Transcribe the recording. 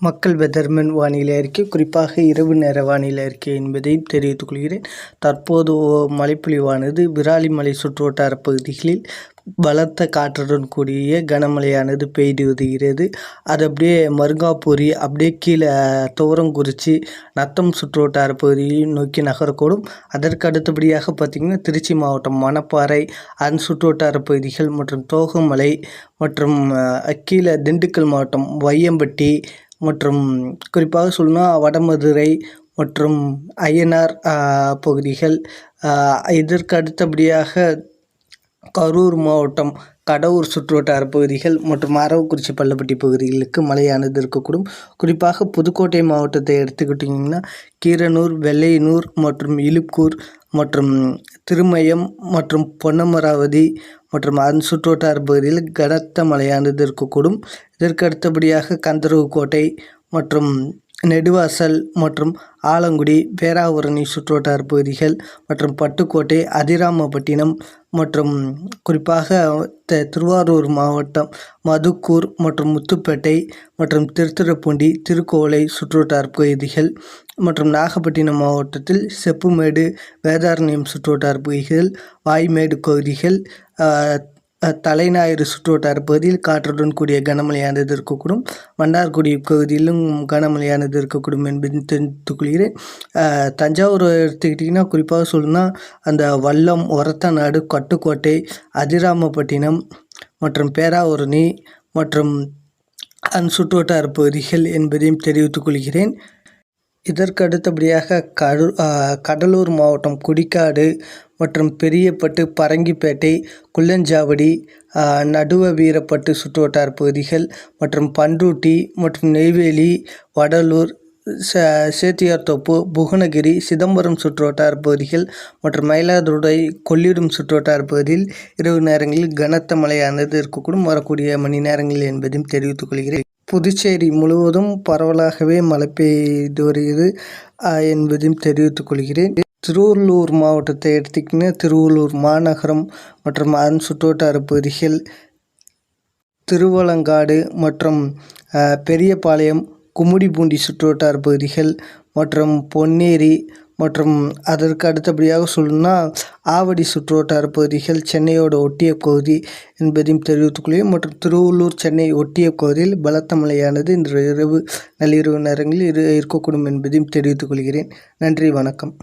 மக்கள் வெதர்மன் வானிலை அறிக்கை குறிப்பாக இரவு நேர வானிலை அறிக்கை என்பதையும் தெரிவித்துக் கொள்கிறேன். தற்போது மழைப்பொழிவானது விராலிமலை சுற்றுவட்டார பகுதிகளில் பலத்த காற்றுடன் கூடிய கனமழையானது பெய்து வருகிறது அது அப்படியே மருங்காப்பூரி அப்படியே கீழே துவரங்குறிச்சி நத்தம் சுற்றுவட்டார பகுதியை நோக்கி நகரக்கூடும். அதற்கு அடுத்தபடியாக பார்த்திங்கன்னா திருச்சி மாவட்டம் மணப்பாறை அதன் சுற்றுவட்டார பகுதிகள் மற்றும் தோகமலை மற்றும் கீழே திண்டுக்கல் மாவட்டம் வையம்பட்டி மற்றும் குறிப்பாக சொல்லணும்னா வடமதுரை மற்றும் அய்யனார் பகுதிகள் இதற்கு அடுத்தபடியாக கரூர் மாவட்டம் கடவுர் சுற்றுவட்டார பகுதிகள் மற்றும் அரவக்குறிச்சி பள்ளப்பட்டி பகுதிகளுக்கு மழையானது இருக்கக்கூடும். குறிப்பாக புதுக்கோட்டை மாவட்டத்தை எடுத்துக்கிட்டிங்கன்னா கீரனூர் வெள்ளையனூர் மற்றும் இலுப்பூர் மற்றும் திருமயம் மற்றும் பொன்னமராவதி மற்றும் அதன் சுற்றுவட்டார பகுதியில் கனத்த மழையானது இருக்கக்கூடும். இதற்கு அடுத்தபடியாக கந்தரவுக்கோட்டை மற்றும் நெடுவாசல் மற்றும் ஆலங்குடி பேராவூரணி சுற்றுவட்டார பகுதிகள் மற்றும் பட்டுக்கோட்டை அதிராமப்பட்டினம் மற்றும் குறிப்பாக த திருவாரூர் மாவட்டம் மதுக்கூர் மற்றும் முத்துப்பேட்டை மற்றும் திருத்துறைப்பூண்டி திருக்கோளை சுற்றுவட்டார பகுதிகள் மற்றும் நாகப்பட்டினம் மாவட்டத்தில் செப்புமேடு வேதாரண்யம் சுற்றுவட்டார பகுதிகள் வாய்மேடு பகுதிகள் தலைஞாயிறு சுற்றுவட்டார பகுதியில் காற்றுடன் கூடிய கனமழையானது இருக்கக்கூடும். மன்னார்குடி பகுதியிலும் கனமழையானது இருக்கக்கூடும் என்பதை தெரிவித்துக் கொள்கிறேன் தஞ்சாவூர் எடுத்துக்கிட்டிங்கன்னா குறிப்பாக சொல்லணும்னா அந்த வல்லம் ஒரத்தநாடு கட்டுக்கோட்டை அதிராமப்பட்டினம் மற்றும் பேராவூரணி மற்றும் அந் சுற்றுவட்டார பகுதிகள் என்பதையும் தெரிவித்துக் கொள்கிறேன் இதற்கு அடுத்தபடியாக கரு கடலூர் மாவட்டம் குடிக்காடு மற்றும் பெரியப்பட்டு பரங்கிப்பேட்டை குள்ளஞ்சாவடி நடுவ வீரப்பட்டு சுற்றுவட்டார பகுதிகள் மற்றும் பண்ருட்டி மற்றும் நெய்வேலி வடலூர் ச சேத்தியார்தோப்பு புவனகிரி சிதம்பரம் சுற்றுவட்டார பகுதிகள் மற்றும் மயிலாடுதுறை கொள்ளிடம் சுற்றுவட்டார பகுதியில் இரவு நேரங்களில் கனத்த மழையானது இருக்கக்கூடும். வரக்கூடிய மணி நேரங்கள் என்பதையும் தெரிவித்துக் கொள்கிறேன். புதுச்சேரி முழுவதும் பரவலாகவே மழை பெய்து வருகிறது. என்பதையும் தெரிவித்துக் கொள்கிறேன். திருவள்ளூர் மாவட்டத்தை எடுத்திங்கன்னா திருவள்ளூர் மாநகரம் மற்றும் அதன் சுற்றுவட்டார பகுதிகள் திருவலங்காடு மற்றும் பெரியபாளையம் கும்மிடிப்பூண்டி சுற்றுவட்டார பகுதிகள் மற்றும் பொன்னேரி மற்றும் அதற்கு அடுத்தபடியாக சொல்லணும்னா ஆவடி சுற்றுவட்டார பகுதிகள் சென்னையோட ஒட்டிய பகுதி என்பதையும் தெரிவித்துக் மற்றும் திருவள்ளூர் சென்னை ஒட்டிய பகுதியில் பலத்த மழையானது இன்று இரவு நள்ளிரவு நேரங்களில் இரு இருக்கக்கூடும் என்பதையும் தெரிவித்துக் கொள்கிறேன். நன்றி வணக்கம்.